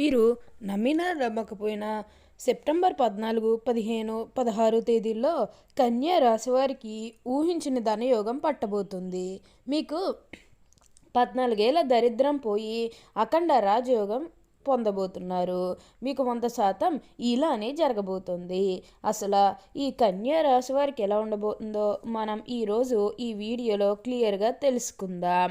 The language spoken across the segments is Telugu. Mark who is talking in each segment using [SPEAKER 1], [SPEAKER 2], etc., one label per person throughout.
[SPEAKER 1] వీరు నమ్మినా నమ్మకపోయినా సెప్టెంబర్ పద్నాలుగు పదిహేను పదహారు తేదీల్లో కన్యా రాశివారికి ఊహించిన ధనయోగం పట్టబోతుంది. మీకు పద్నాలుగేళ్ళ దరిద్రం పోయి అఖండ రాజయోగం పొందబోతున్నారు. మీకు వంద శాతం ఇలానే జరగబోతుంది. అసలు ఈ కన్యా రాశి వారికి ఎలా ఉండబోతుందో మనం ఈరోజు ఈ వీడియోలో క్లియర్గా తెలుసుకుందాం.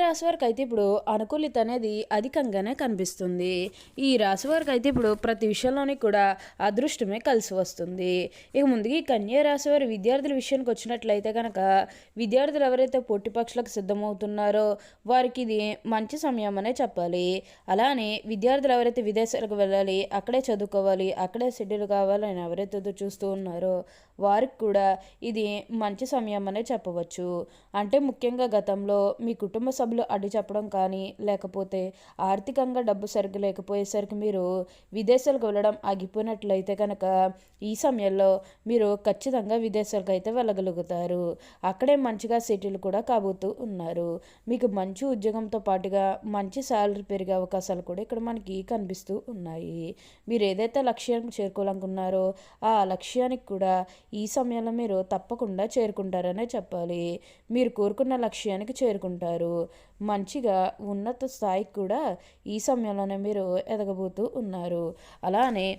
[SPEAKER 1] రాశి వారికి అయితే ఇప్పుడు అనుకూలిత అనేది అధికంగానే కనిపిస్తుంది. ఈ రాశి వారికి అయితే ఇప్పుడు ప్రతి విషయంలోని కూడా అదృష్టమే కలిసి వస్తుంది. ఇక ముందుగా ఈ కన్యా రాశి వారి విద్యార్థుల విషయానికి వచ్చినట్లయితే కనుక విద్యార్థులు ఎవరైతే పొట్టి పక్షులకు సిద్ధమవుతున్నారో వారికి ఇది మంచి సమయం అనే చెప్పాలి. అలానే విద్యార్థులు ఎవరైతే విదేశాలకు వెళ్ళాలి అక్కడే చదువుకోవాలి అక్కడే షెడ్యూల్ కావాలని ఎవరైతే చూస్తూ ఉన్నారో వారికి కూడా ఇది మంచి సమయం అనే చెప్పవచ్చు. అంటే ముఖ్యంగా గతంలో మీ కుటుంబ సభ్యులు అడ్డు చెప్పడం కానీ లేకపోతే ఆర్థికంగా డబ్బు సరిగ్గా లేకపోయేసరికి మీరు విదేశాలకు వెళ్ళడం ఆగిపోయినట్లయితే కనుక ఈ సమయంలో మీరు ఖచ్చితంగా విదేశాలకు అయితే వెళ్ళగలుగుతారు. అక్కడే మంచిగా సెటిల్ కూడా కాబోతూ ఉన్నారు. మీకు మంచి ఉద్యోగంతో పాటుగా మంచి శాలరీ పెరిగే అవకాశాలు కూడా ఇక్కడ మనకి కనిపిస్తూ ఉన్నాయి. మీరు ఏదైతే లక్ష్యానికి చేరుకోవాలనుకున్నారో ఆ లక్ష్యానికి కూడా ఈ సమయంలో మీరు తప్పకుండా చేరుకుంటారనే చెప్పాలి. మీరు కోరుకున్న లక్ష్యానికి చేరుకుంటారు. మంచిగా ఉన్నత స్థాయికి కూడా ఈ సమయంలోనే మీరు ఎదగబోతూ ఉన్నారు. అలానే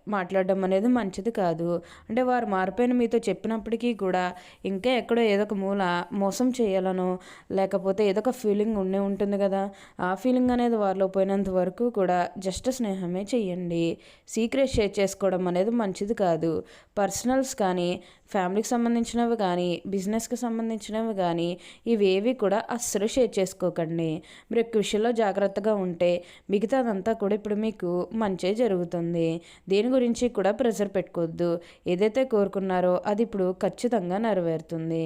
[SPEAKER 1] మాట్లాడడం అనేది మంచిది కాదు. అంటే వారు మారిపోయిన మీతో చెప్పినప్పటికీ కూడా ఇంకా ఎక్కడో ఏదో ఒక మూల మోసం చేయాలనో లేకపోతే ఏదో ఒక ఫీలింగ్ ఉండే ఉంటుంది కదా. ఆ ఫీలింగ్ అనేది వారిలో పోయినంత వరకు కూడా జస్ట్ స్నేహమే చేయండి సీక్రెట్ షేర్ చేసుకోవడం అనేది మంచిది కాదు. పర్సనల్స్ కానీ ఫ్యామిలీకి సంబంధించినవి కానీ బిజినెస్కి సంబంధించినవి కానీ ఇవేవి కూడా అస్సలు షేర్ చేసుకోకండి. మీరు ఎక్కువ విషయంలో జాగ్రత్తగా ఉంటే మిగతాదంతా కూడా ఇప్పుడు మీకు మంచే జరుగుతుంది. దీని గురించి కూడా ప్రెషర్ పెట్టుకోవద్దు. ఏదైతే కోరుకున్నారో అది ఇప్పుడు ఖచ్చితంగా నెరవేరుతుంది.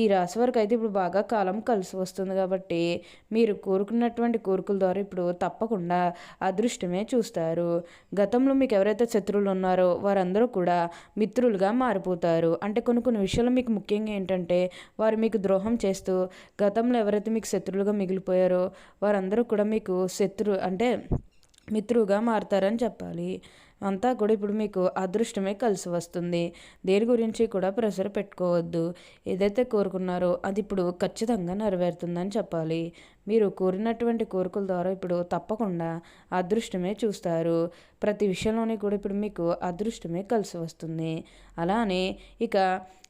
[SPEAKER 1] ఈ రాశి వరకు అయితే ఇప్పుడు బాగా కాలం కలిసి వస్తుంది కాబట్టి మీరు కోరుకున్నటువంటి కోరికల ద్వారా ఇప్పుడు తప్పకుండా అదృష్టమే చూస్తారు. గతంలో మీకు ఎవరైతే శత్రువులు ఉన్నారో వారందరూ కూడా మిత్రులుగా మారిపోతారు. అంటే కొన్ని కొన్ని విషయాలు మీకు ముఖ్యంగా ఏంటంటే వారు మీకు ద్రోహం చేస్తూ గతంలో ఎవరైతే మీకు శత్రువులుగా మిగిలిపోయారో వారందరూ కూడా మీకు శత్రు అంటే మిత్రువుగా మారుతారని చెప్పాలి. అంతా కూడా ఇప్పుడు మీకు అదృష్టమే కలిసి వస్తుంది. దేని గురించి కూడా ప్రెషర్ పెట్టుకోవద్దు. ఏదైతే కోరుకున్నారో అది ఇప్పుడు ఖచ్చితంగా నెరవేరుతుందని చెప్పాలి. మీరు కోరినటువంటి కోరికల ద్వారా ఇప్పుడు తప్పకుండా అదృష్టమే చూస్తారు. ప్రతి విషయంలోనే కూడా ఇప్పుడు మీకు అదృష్టమే కలిసి వస్తుంది. అలానే ఇక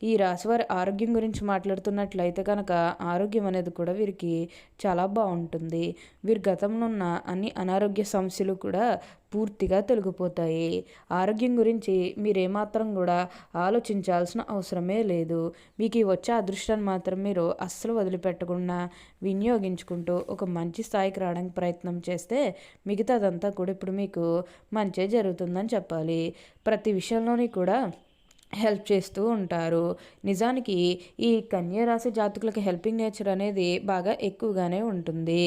[SPEAKER 1] ఈ రాశివారి ఆరోగ్యం గురించి మాట్లాడుతున్నట్లయితే కనుక ఆరోగ్యం అనేది కూడా వీరికి చాలా బాగుంటుంది. వీరి గతంలో ఉన్న అన్ని అనారోగ్య సమస్యలు కూడా పూర్తిగా తొలగిపోతాయి. ఆరోగ్యం గురించి మీరేమాత్రం కూడా ఆలోచించాల్సిన అవసరమే లేదు. మీకు వచ్చే అదృష్టాన్ని మాత్రం మీరు అస్సలు వదిలిపెట్టకుండా వినియోగించుకుంటారు వినియోగించుకుంటూ ఒక మంచి స్థాయికి రావడానికి ప్రయత్నం చేస్తే మిగతాదంతా కూడా ఇప్పుడు మీకు మంచే జరుగుతుందని చెప్పాలి. ప్రతి విషయంలోని కూడా హెల్ప్ చేస్తూ ఉంటారు. నిజానికి ఈ కన్యరాశి జాతకులకి హెల్పింగ్ నేచర్ అనేది బాగా ఎక్కువగానే ఉంటుంది.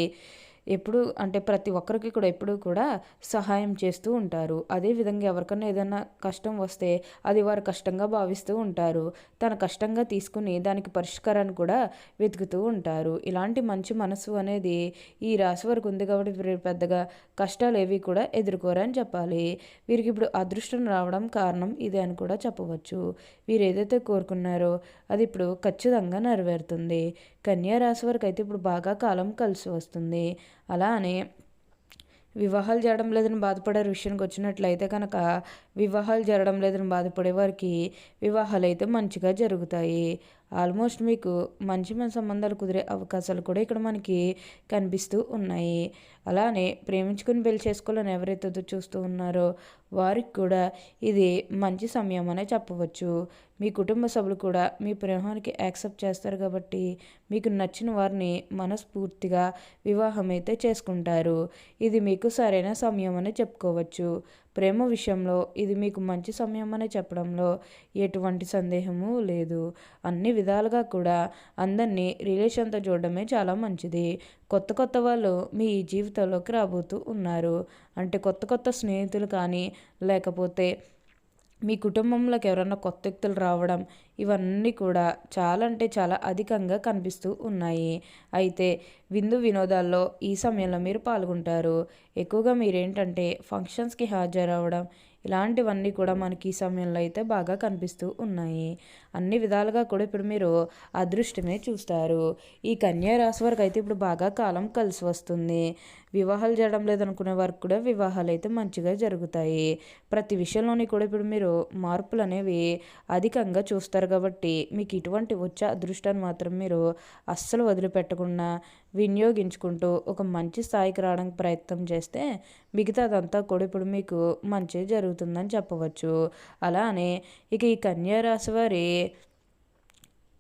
[SPEAKER 1] ఎప్పుడు అంటే ప్రతి ఒక్కరికి కూడా ఎప్పుడు కూడా సహాయం చేస్తూ ఉంటారు. అదేవిధంగా ఎవరికైనా ఏదైనా కష్టం వస్తే అది వారు కష్టంగా భావిస్తూ ఉంటారు. తన కష్టంగా తీసుకుని దానికి పరిష్కారాన్ని కూడా వెతుకుతూ ఉంటారు. ఇలాంటి మంచి మనసు అనేది ఈ రాశి వారికి ఉంది కాబట్టి వీరు పెద్దగా కష్టాలు ఏవి కూడా ఎదుర్కోరని చెప్పాలి. వీరికి ఇప్పుడు అదృష్టం రావడం కారణం ఇదే అని కూడా చెప్పవచ్చు. వీరు ఏదైతే కోరుకున్నారో అది ఇప్పుడు ఖచ్చితంగా నెరవేరుతుంది. కన్యా రాశి వారికి అయితే ఇప్పుడు బాగా కాలం కలిసి వస్తుంది. అలానే వివాహాలు జరగడం లేదని బాధపడే విషయానికి వచ్చినట్లయితే కనుక వివాహాలు జరగడం లేదని బాధపడే వారికి వివాహాలు అయితే మంచిగా జరుగుతాయి. ఆల్మోస్ట్ మీకు మంచి మంచి సంబంధాలు కుదిరే అవకాశాలు కూడా ఇక్కడ మనకి కనిపిస్తూ ఉన్నాయి. అలానే ప్రేమించుకుని పెళ్ళి చేసుకోవాలని ఎవరైతే చూస్తూ ఉన్నారో
[SPEAKER 2] వారికి కూడా ఇది మంచి సమయం అనే చెప్పవచ్చు. మీ కుటుంబ సభ్యులు కూడా మీ ప్రేమానికి యాక్సెప్ట్ చేస్తారు కాబట్టి మీకు నచ్చిన వారిని మనస్ఫూర్తిగా వివాహం అయితే చేసుకుంటారు. ఇది మీకు సరైన సమయం అని చెప్పుకోవచ్చు. ప్రేమ విషయంలో ఇది మీకు మంచి సమయం అని చెప్పడంలో ఎటువంటి సందేహము లేదు. అన్ని విధాలుగా కూడా అందరినీ రిలేషన్తో చూడడమే చాలా మంచిది. కొత్త కొత్త వాళ్ళు మీ జీవితంలోకి రాబోతూ ఉన్నారు. అంటే కొత్త కొత్త స్నేహితులు కానీ లేకపోతే మీ కుటుంబంలోకి ఎవరైనా కొత్త వ్యక్తులు రావడం ఇవన్నీ కూడా చాలా అంటే చాలా అధికంగా కనిపిస్తూ ఉన్నాయి. అయితే విందు వినోదాల్లో ఈ సమయంలో మీరు పాల్గొంటారు. ఎక్కువగా మీరేంటంటే ఫంక్షన్స్కి హాజరవ్వడం ఇలాంటివన్నీ కూడా మనకి ఈ సమయంలో అయితే బాగా కనిపిస్తూ ఉన్నాయి. అన్ని విధాలుగా కూడా ఇప్పుడు మీరు అదృష్టమే చూస్తారు. ఈ కన్యా రాశి వారికి అయితే ఇప్పుడు బాగా కాలం కలిసి వస్తుంది. వివాహాలు చేయడం లేదనుకునే వారికి కూడా వివాహాలు అయితే మంచిగా జరుగుతాయి. ప్రతి విషయంలోని కూడా ఇప్పుడు మీరు మార్పులు అనేవి అధికంగా చూస్తారు కాబట్టి మీకు ఇటువంటి వచ్చే అదృష్టాన్ని మాత్రం మీరు అస్సలు వదిలిపెట్టకుండా వినియోగించుకుంటూ ఒక మంచి స్థాయికి రావడానికి ప్రయత్నం చేస్తే మిగతా అదంతా కూడా ఇప్పుడు మీకు మంచి జరుగుతుందని చెప్పవచ్చు. అలానే ఇక ఈ కన్యా రాశి వారి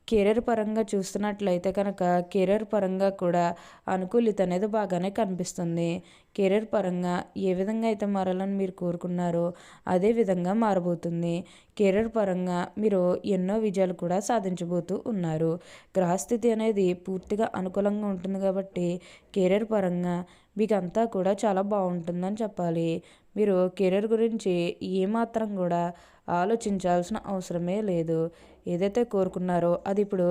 [SPEAKER 2] కెరీర్ పరంగా చూస్తున్నట్లయితే కనుక కెరీర్ పరంగా కూడా అనుకూలిత అనేది బాగానే కనిపిస్తుంది. కెరీర్ పరంగా ఏ విధంగా అయితే మారాలని మీరు కోరుకున్నారో అదే విధంగా మారబోతుంది. కెరీర్ పరంగా మీరు ఎన్నో విజయాలు కూడా సాధించబోతూ ఉన్నారు. గ్రహస్థితి అనేది పూర్తిగా అనుకూలంగా ఉంటుంది కాబట్టి కెరీర్ పరంగా మీకు అంతా కూడా చాలా బాగుంటుందని చెప్పాలి. మీరు కెరీర్ గురించి ఏమాత్రం కూడా ఆలోచించాల్సిన అవసరమే లేదు. ఏదైతే కోరుకున్నారో అది ఇప్పుడు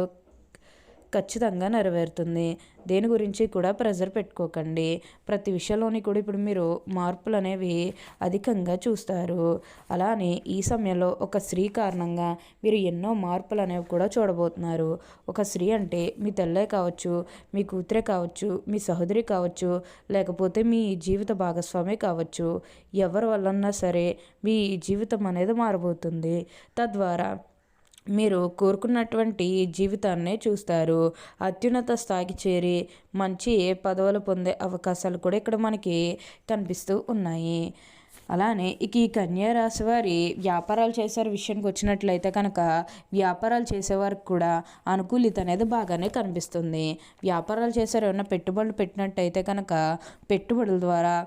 [SPEAKER 2] ఖచ్చితంగా నెరవేరుతుంది. దేని గురించి కూడా ప్రెజర్ పెట్టుకోకండి. ప్రతి విషయంలోని కూడా ఇప్పుడు మీరు మార్పులు అనేవి అధికంగా చూస్తారు. అలానే ఈ సమయంలో ఒక స్త్రీ కారణంగా మీరు ఎన్నో మార్పులు అనేవి కూడా చూడబోతున్నారు. ఒక స్త్రీ అంటే మీ తెల్లే కావచ్చు మీ కూతురే కావచ్చు మీ సహోదరి కావచ్చు లేకపోతే మీ జీవిత భాగస్వామి కావచ్చు. ఎవరి వల్లన్నా సరే మీ జీవితం అనేది మారబోతుంది. తద్వారా మీరు కోరుకున్నటువంటి జీవితాన్నే చూస్తారు. అత్యున్నత స్థాయికి చేరి మంచి పదవులు పొందే అవకాశాలు కూడా ఇక్కడ మనకి కనిపిస్తూ ఉన్నాయి. అలానే ఇక ఈ కన్యా రాశి వారి వ్యాపారాలు చేసే విషయానికి వచ్చినట్లయితే కనుక వ్యాపారాలు చేసేవారికి కూడా అనుకూలిత అనేది బాగానే కనిపిస్తుంది. వ్యాపారాలు చేసారు ఏమైనా పెట్టుబడులు పెట్టినట్టయితే కనుక పెట్టుబడుల ద్వారా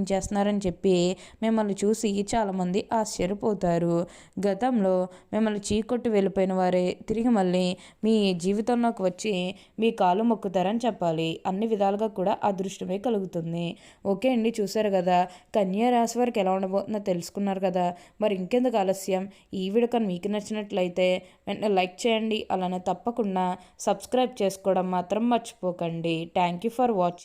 [SPEAKER 2] చేస్తున్నారని చెప్పి మిమ్మల్ని చూసి చాలామంది ఆశ్చర్యపోతారు. గతంలో మిమ్మల్ని చీకొట్టు వెళ్ళిపోయిన వారే తిరిగి మళ్ళీ మీ జీవితంలోకి వచ్చి మీ కాలు మొక్కుతారని చెప్పాలి. అన్ని విధాలుగా కూడా అదృష్టమే కలుగుతుంది. ఓకే అండి చూసారు కదా. కన్యా రాశి వారికి ఎలా ఉండబోతుందో తెలుసుకున్నారు కదా. మరి ఇంకెందుకు ఆలస్యం? ఈ వీడియో కానీ మీకు నచ్చినట్లయితే వెంటనే లైక్ చేయండి. అలానే తప్పకుండా సబ్స్క్రైబ్ చేసుకోవడం మాత్రం మర్చిపోకండి. Thank you for watching